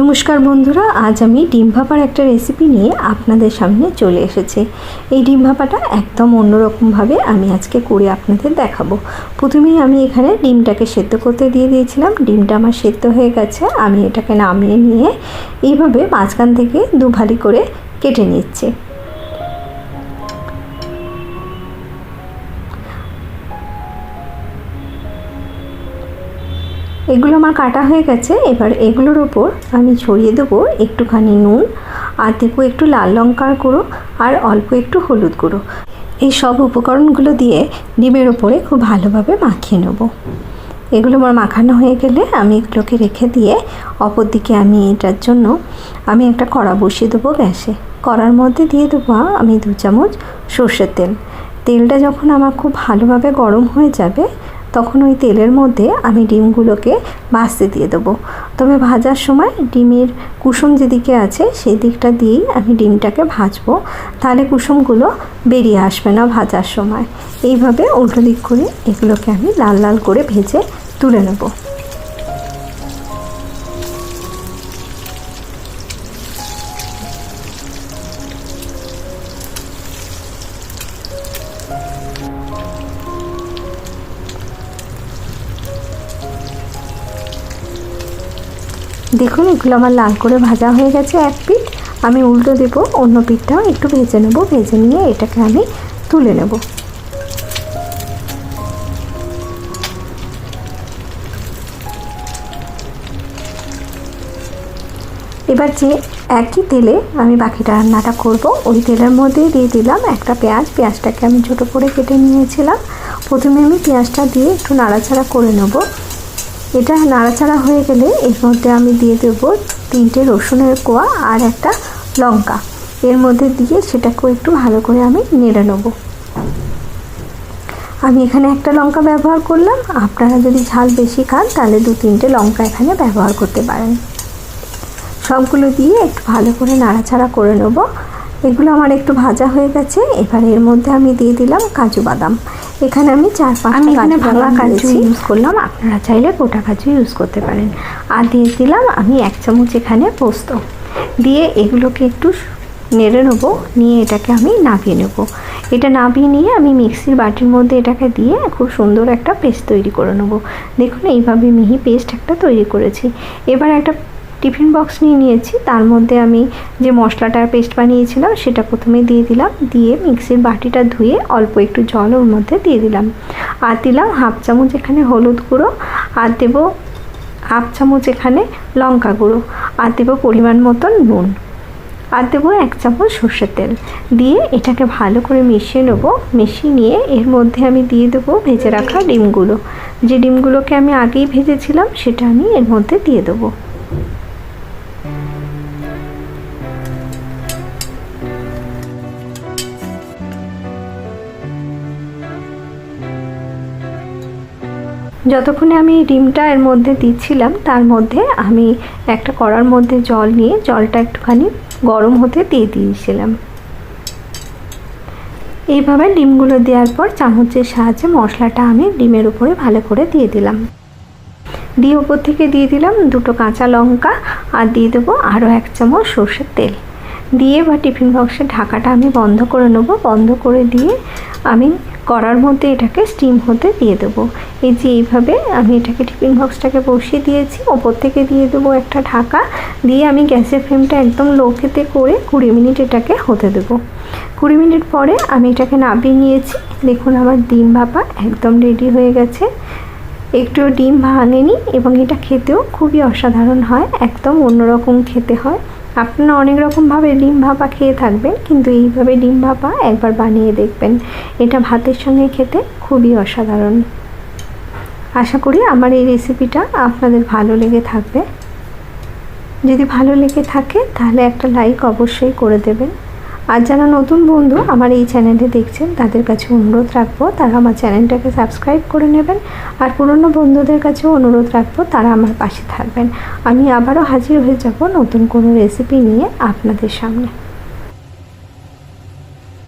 নমস্কার বন্ধুরা, আজ আমি ডিম ভাপার একটা রেসিপি নিয়ে আপনাদের সামনে চলে এসেছি। এই ডিম ভাপাটা একদম অন্যরকমভাবে আমি আজকে করে আপনাদের দেখাবো। প্রথমেই আমি এখানে ডিমটাকে সেদ্ধ করতে দিয়ে দিয়েছিলাম। ডিমটা আমার সেদ্ধ হয়ে গেছে, আমি এটাকে নামিয়ে নিয়ে এইভাবে মাঝখান থেকে দুভালি করে কেটে নিচ্ছি। এগুলো আমার কাটা হয়ে গেছে। এবার এগুলোর ওপর আমি ছড়িয়ে দেবো একটুখানি নুন, আর দেবো একটু লাল লঙ্কার গুঁড়ো, আর অল্প একটু হলুদ গুঁড়ো। এই সব উপকরণগুলো দিয়ে ডিমের ওপরে খুব ভালোভাবে মাখিয়ে নেব। এগুলো আমার মাখানো হয়ে গেলে আমি এগুলোকে রেখে দিয়ে অপর দিকে আমি এটার জন্য আমি একটা কড়া বসিয়ে দেবো গ্যাসে। কড়ার মধ্যে দিয়ে দেবো আমি দু চামচ সর্ষের তেল। তেলটা যখন আমার খুব ভালোভাবে গরম হয়ে যাবে তখন ওই তেলের মধ্যে আমি ডিমগুলোকে ভাজতে দিয়ে দেবো। তবে ভাজার সময় ডিমের কুসুম যেদিকে আছে সেই দিকটা দিয়েই আমি ডিমটাকে ভাজবো। তাহলে কুসুমগুলো বেরিয়ে আসবে না ভাজার সময়। এইভাবে উল্টো দিক করে এগুলোকে আমি লাল লাল করে ভেজে তুলে নেব। দেখুন, এগুলো আমার লাল করে ভাজা হয়ে গেছে এক পিঠ। আমি উল্টো দেবো, অন্য পিঠটাও একটু ভেজে নেব। ভেজে নিয়ে এটাকে আমি তুলে নেব। এবার যে একই তেলে আমি বাকিটা রান্নাটা করব, ওই তেলের মধ্যেই দিয়ে দিলাম একটা পেঁয়াজ। পেঁয়াজটাকে আমি ছোটো করে কেটে নিয়েছিলাম। প্রথমে আমি পেঁয়াজটা দিয়ে একটু নাড়াচাড়া করে নেব। এটা নাড়াচাড়া হয়ে গেলে এর মধ্যে আমি দিয়ে দেবো তিনটে রসুনের কোয়া আর একটা লঙ্কা। এর মধ্যে দিয়ে সেটাকেও একটু ভালো করে আমি নেড়ে নেব। আমি এখানে একটা লঙ্কা ব্যবহার করলাম। আপনারা যদি ঝাল বেশি খান, তাহলে দু তিনটে লঙ্কা এখানে ব্যবহার করতে পারেন। সবগুলো দিয়ে একটু ভালো করে নাড়াচাড়া করে নেব। এগুলো আমার একটু ভাজা হয়ে গেছে। এবার এর মধ্যে আমি দিয়ে দিলাম কাজু বাদাম। এখানে আমি চার পাঁচ আমি এখানে ভাঙা কাজু ইউজ করলাম। আপনারা চাইলে গোটা কাজু ইউজ করতে পারেন। আর দিয়ে দিলাম আমি এক চামচ এখানে পোস্ত। দিয়ে এগুলোকে একটু নেড়ে নেব নিয়ে এটাকে আমি নাবিয়ে নেব। এটা নাবিয়ে নিয়ে আমি মিক্সির বাটির মধ্যে এটাকে দিয়ে খুব সুন্দর একটা পেস্ট তৈরি করে নেব। দেখুন এইভাবে মিহি পেস্ট একটা তৈরি করেছি। এবার একটা টিফিন বক্স নিয়ে নিয়েছি। তার মধ্যে আমি যে মশলাটার পেস্ট বানিয়েছিলাম, সেটা প্রথমে দিয়ে দিলাম। দিয়ে মিক্সির বাটিটা ধুয়ে অল্প একটু জল ওর মধ্যে দিয়ে দিলাম। আর দিলাম হাফ চামচ এখানে হলুদ গুঁড়ো, আর দেবো হাফ চামচ এখানে লঙ্কা গুঁড়ো, আর দেবো পরিমাণ মতন নুন, আর দেবো এক চামচ সর্ষের তেল। দিয়ে এটাকে ভালো করে মিশিয়ে নেব। মিশিয়ে নিয়ে এর মধ্যে আমি দিয়ে দেবো ভেজে রাখা ডিমগুলো। যে ডিমগুলোকে আমি আগেই ভেজেছিলাম, সেটা আমি এর মধ্যে দিয়ে দেবো। যতক্ষণে আমি ডিমটা এর মধ্যে দিচ্ছিলাম, তার মধ্যে আমি একটা কড়ার মধ্যে জল নিয়ে জলটা একটুখানি গরম হতে দিয়ে দিয়েছিলাম। এইভাবে ডিমগুলো দেওয়ার পর চামচের সাহায্যে মশলাটা আমি ডিমের উপরে ভালো করে দিয়ে দিলাম। দিয়ে উপর থেকে দিয়ে দিলাম দুটো কাঁচা লঙ্কা আর দিয়ে দেবো আরও এক চামচ সর্ষের তেল। দিয়ে বা টিফিন বক্সের ঢাকাটা আমি বন্ধ করে নেব। বন্ধ করে দিয়ে আমি কড়ার মধ্যে এটাকে স্টিম হতে দিয়ে দেবো। এই যে এইভাবে আমি এটাকে টিফিন বক্সটাকে বসিয়ে দিয়েছি, ওপর থেকে দিয়ে দেবো একটা ঢাকা, দিয়ে আমি গ্যাসের ফ্লেমটা একদম লোকেতে করে কুড়ি মিনিট এটাকে হতে দেবো। কুড়ি মিনিট পরে আমি এটাকে নাবিয়ে নিয়েছি। দেখুন আমার ডিম ভাপা একদম রেডি হয়ে গেছে। একটু ডিম ভাঙেনি এবং এটা খেতেও খুবই অসাধারণ হয়, একদম অন্যরকম খেতে হয়। আপনারা অনেক রকমভাবে ডিম ভাপা খেয়ে থাকবেন, কিন্তু এইভাবে ডিম ভাপা একবার বানিয়ে দেখবেন। এটা ভাতের সঙ্গে খেতে খুবই অসাধারণ। আশা করি আমার এই রেসিপিটা আপনাদের ভালো লেগে থাকবে। যদি ভালো লেগে থাকে, তাহলে একটা লাইক অবশ্যই করে দেবেন। আর যারা নতুন বন্ধু আমার এই চ্যানেলে দেখছেন, তাদের কাছে অনুরোধ রাখব, তারা আমার চ্যানেলটাকে সাবস্ক্রাইব করে নেবেন। আর পুরনো বন্ধুদের কাছেও অনুরোধ রাখব, তারা আমার পাশে থাকবেন। আমি আবারও হাজির হয়ে যাব নতুন কোনো রেসিপি নিয়ে আপনাদের সামনে।